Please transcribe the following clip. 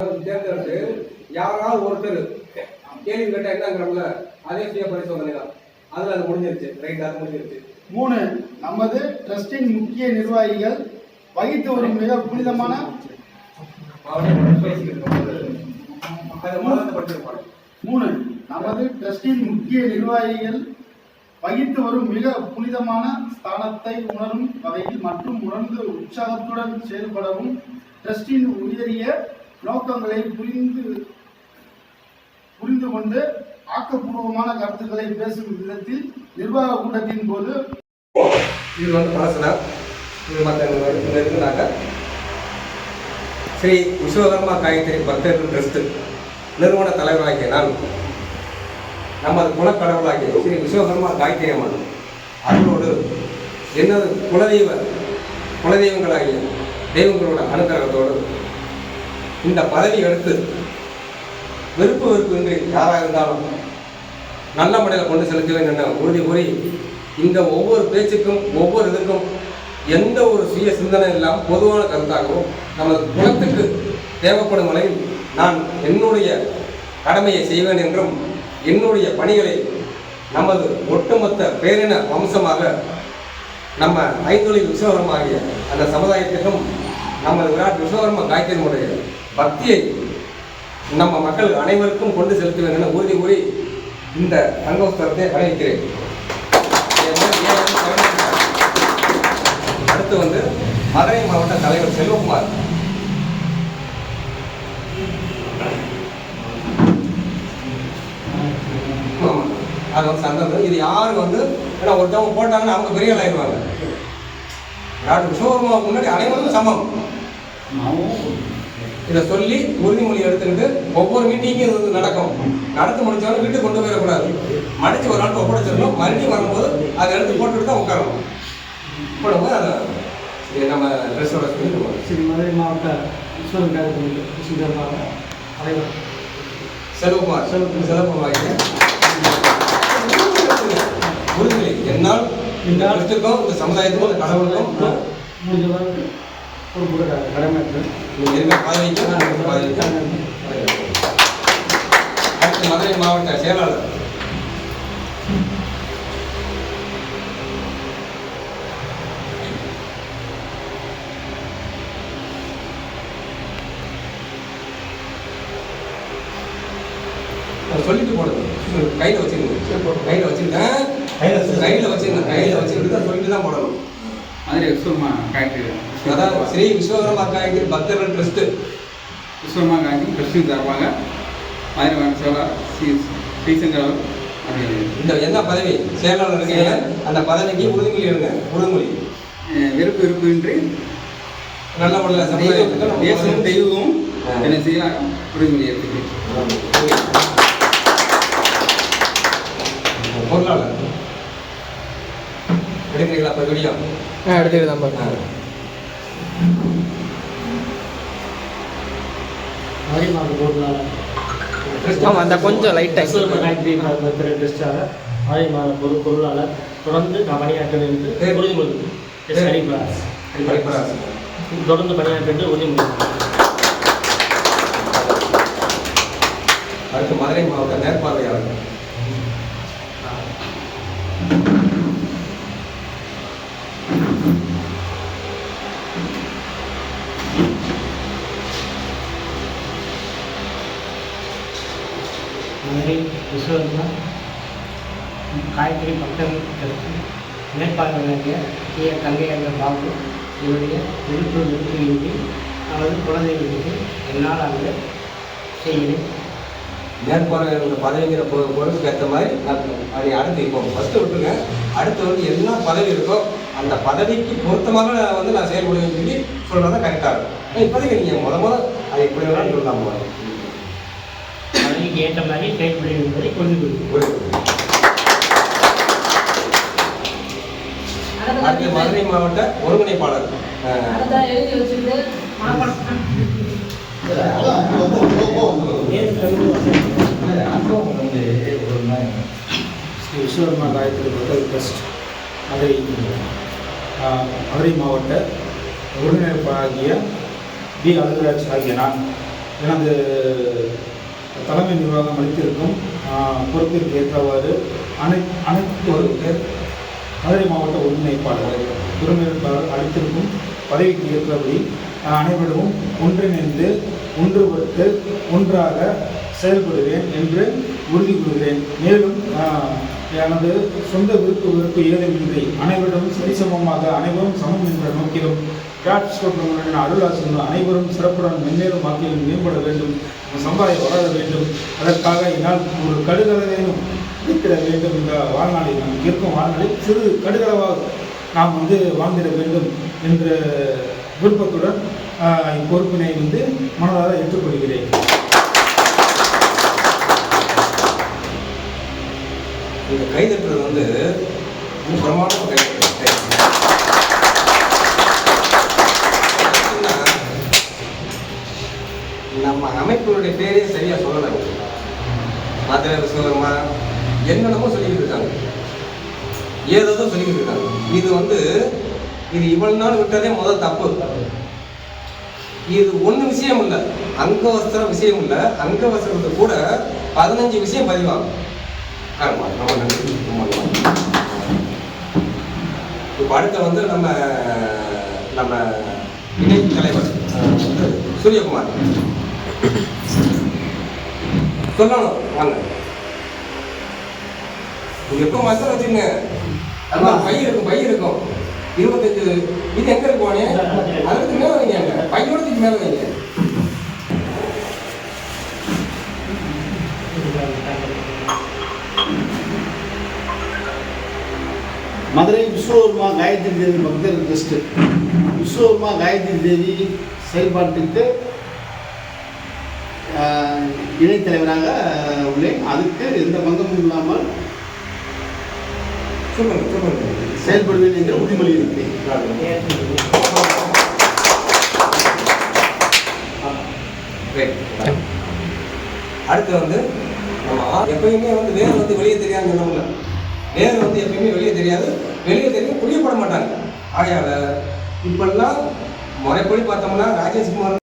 தேர்ந்தெடுத்து யாராவது ஒருத்தர் கேள்வி கேட்டா என்னங்கிறவங்க அதே சுய பரிசோதனை தான் அதுல அது முடிஞ்சிருச்சு. ரைட் அது முடிஞ்சிருச்சு. மூணு நமது ட்ரஸ்டின் முக்கிய நிர்வாகிகள் வகித்து வரும் மிக புனிதமான மூணு நமது ட்ரஸ்டின் முக்கிய நிர்வாகிகள் வகித்து வரும் மிக புனிதமான ஸ்தானத்தை உணரும் வகையில் மற்றும் உணர்ந்து உற்சாகத்துடன் செயல்படவும் ட்ரஸ்டின் உயரிய நோக்கங்களை புரிந்து புரிந்து கொண்டு ஆக்கப்பூர்வமான கருத்துக்களை பேசும் விதத்தில் நிர்வாக கூட்டத்தின் போது இவர் வந்து பழசுனா இது மற்ற ஸ்ரீ விஸ்வகர்மா காயத்ரி பக்தர்கள் ட்ரஸ்ட் நிறுவன தலைவராகிய நான் நமது குலக்கடவுளாகிய ஸ்ரீ விஸ்வகர்மா காயத்ரி அம்மன் அவரோடு எனது குலதெய்வ குலதெய்வங்களாகிய தெய்வங்களோட அனுகிரகத்தோடு இந்த பதவி எடுத்து வெறுப்பு வெறுப்பு என்று யாராக இருந்தாலும் நல்ல முறையில் கொண்டு செலுத்துவேன் என்ற உறுதி கூறி இந்த ஒவ்வொரு பேச்சுக்கும் ஒவ்வொரு இதுக்கும் எந்த ஒரு சுய சிந்தனை இல்லாமல் பொதுவான கருத்தாகவும் நமது குலத்துக்கு தேவைப்படும் வகையில் நான் என்னுடைய கடமையை செய்வேன் என்றும் என்னுடைய பணிகளை நமது ஒட்டுமொத்த பேரின வம்சமாக நம்ம ஐந்தொழில் விஸ்வகர்மாகிய அந்த சமுதாயத்திற்கும் நமது விராட் விஸ்வகர்ம காயத்தினுடைய பக்தியை நம்ம மக்கள் அனைவருக்கும் கொண்டு செலுத்துவேன் என உறுதி கூறி இந்த தங்கோஸ்தரத்தை அணிவிக்கிறேன் அடுத்து வந்து மதுரை மாவட்ட தலைவர் செல்வகுமார். அது வந்து சந்தர்ப்பம். இது யாரும் வந்து ஏன்னா ஒருத்தவங்க போட்டாங்கன்னா அவங்க பெரிய ஆள் ஆயிடுவாங்க. யாரு விஸ்வகர்மாவுக்கு முன்னாடி அனைவரும் சமம். இதை சொல்லி உறுதிமொழி எடுத்துக்கிட்டு ஒவ்வொரு மீட்டிங்கும் இது வந்து நடக்கும். நடந்து முடிச்சவங்க வீட்டுக்கு கொண்டு போயிடக்கூடாது. மடிச்சு ஒரு நாள் ஒப்படைச்சிடணும். மறுபடியும் வரும்போது அதை எடுத்து போட்டுட்டு தான் உட்காரணும். போடும்போது அதை நம்ம ட்ரெஸ்ஸோட ஸ்ரீ மதுரை மாவட்ட தலைவர். செல்வகுமார். செல்வகுமார். உறுதிமொழி என்னால் இந்த இடத்துக்கும் இந்த சமுதாயத்துக்கும் கடவுளுக்கும் முடிஞ்சவரை ஒரு கடமைக்கு அடுத்து மதுரை மாவட்ட செயலாளர். அதை சொல்லிட்டு போடுங்க. கையில் வச்சுருங்க. கையில் வச்சுருக்கேன் கையில் வச்சுருங்க. கையில் வச்சுக்கிட்டு தான் சொல்லிட்டு தான் போடணும். மதுரை விஸ்வமா காய்கறி அதாவது ஸ்ரீ விஸ்வகர்மா காயத்ரி பக்தர்கள் ட்ரஸ்ட் விஸ்வமா காய்கறி கிறிஸ்டின் சார்பாக மதுரை செயலாளர் ஸ்ரீ ஸ்ரீசங்கர் அவர் இந்த என்ன பதவி? செயலாளர் இருக்கீங்க அந்த பதவிக்கு உறுதிமொழி எடுங்க உறுதிமொழி வெறுப்பு வெறுப்பின்றி நல்ல முறையில் தேசமும் தெய்வமும் என்ன செய்ய உறுதிமொழி எடுத்துக்கிறேன் பொருளாளர். எடுக்கிறீங்களா இப்போ வீடியோ? எடுத்துக்கிட்டு தான் பாருங்க மதுரை மாவட்ட பொருளாளர் ஆமாம் அந்த கொஞ்சம் லைட்டாக மதுரை மாவட்ட பொது பொருளாளர் தொடர்ந்து நான் பணியாற்ற என்று உறுதிமொழி எஸ் ஹரிபிராஸ் ஹரிபிராஸ். தொடர்ந்து பணியாற்ற என்று உறுதிமொழி அடுத்து மதுரை மாவட்ட மேற்பார்வையாளர் மதுரை விஸ்வகர்மா காயத்ரி பக்தர்கள் மேற்பார்வை மேற்பார்வையாகிய கே கங்கையங்க பாபு இவருடைய விருப்பு விருப்பின்றி அவரது குழந்தைகளுக்கு என்னால் அங்கு செய்கிறேன். மேற்பார்வையாளர் பதவிங்கிற பொ பொறுப்புக்கு ஏற்ற மாதிரி நான் அதை அடுத்து இப்போ ஃபஸ்ட்டு விட்டுருங்க. அடுத்து வந்து என்ன பதவி இருக்கோ அந்த பதவிக்கு பொருத்தமாக நான் வந்து நான் செயல்படுவேன் சொல்லி சொல்கிறது தான் கரெக்டாக இருக்கும். இப்போதைக்கு நீங்கள் முத முத அதை எப்படி வேணாலும் சொல்லலாம் போகிறேன் பதவிக்கு ஏற்ற மாதிரி செயல்படுவேன் என்பதை கொண்டு ஒரு அடுத்து மதுரை மாவட்ட ஒருங்கிணைப்பாளர் விஸ்வகர்மா காயத்ரி பக்தர் ட்ரஸ்ட் மதுரை. மதுரை மாவட்ட ஒருங்கிணைப்பாகிய பி. அலுவலராஜ் ஆகிய நான் எனது தலைமை நிர்வாகம் அளித்திருக்கும் பொறுப்பிற்கு ஏற்றவாறு அனை அனைத்து மதுரை மாவட்ட ஒருங்கிணைப்பாளர் துறைமுகப்பாளர் அளித்திருக்கும் பதவிக்கு ஏற்றபடி அனைவரும் ஒன்றிணைந்து ஒன்றுபட்டு ஒன்றாக செயல்படுவேன் என்று உறுதி கூறுகிறேன். மேலும் எனது சொந்த விருப்பு வெறுப்பு ஏதுமின்றி அனைவரிடமும் சரிசமமாக அனைவரும் சமம் என்ற நோக்கிலும் பிராட் சுப்பிரமணியன் அருளாசன் அனைவரும் சிறப்புடன் மென்மேலும் வாக்கிலும் மேம்பட வேண்டும். சமுதாயம் வளர வேண்டும். அதற்காக என்னால் ஒரு கடுகளவையும் இருக்கிற வேண்டும் என்ற வாழ்நாளில் நாம் இருக்கும் வாழ்நாளில் சிறு கடுகளவாக நாம் வந்து வாழ்ந்திட வேண்டும் என்ற விருப்பத்துடன் இப்பொறுப்பினை வந்து மனதாக ஏற்றுக்கொள்கிறேன். கைதட்டுறது வந்து ரொம்ப கைதட்டு நம்ம அமைப்பினுடைய பேரே சரியா சொல்லலை. மதுரை விஸ்வகர்மா என்னென்னமோ சொல்லிக்கிட்டு இருக்காங்க. ஏதோ சொல்லிக்கிட்டு இருக்காங்க. இது வந்து இது இவ்வளவு நாள் விட்டதே முதல் தப்பு. இது ஒன்று விஷயம் இல்லை. அங்கவஸ்திரம் விஷயம் இல்லை. அங்கவஸ்திரத்தை கூட பதினஞ்சு விஷயம் பதிவாகும். ஆமாம் ரொம்ப நன்றி ரொம்ப இப்போ அடுத்து வந்து நம்ம நம்ம இணை தலைவர் வந்து சூரியகுமார் சொல்லணும் வாங்க எப்போ மசாலா வச்சுங்க பை இருக்கும் பை இருக்கும் இருபத்தஞ்சு இது எங்க இருக்கும் அதுக்கு மேல வைங்க பையோடத்துக்கு மேல வைங்க விஸ்வகர்மா காயத்ரி தேவி பக்தர் ட்ரஸ்ட் விஸ்வகர்மா காயத்ரி தேவி செயல்பாட்டுக்கு ஆஹ், இணைத் தலைவராக உள்ளேன். அதுக்கு எந்த பங்கமும் இல்லாமல் செயல்படுவேன் என்ற உறுதிமொழி இருக்கிறேன். அடுத்து வந்து நம்ம எப்பயுமே வந்து வேர் வந்து வெளியே தெரியாது சொன்னோம்ல. வேர் வந்து எப்பயுமே வெளியே தெரியாது. வெளியே தெரிஞ்சு புரியப்பட மாட்டாங்க. ஆகையால் இப்பெல்லாம் முறைப்படி பார்த்தோம்னா ராஜேஷ்குமார்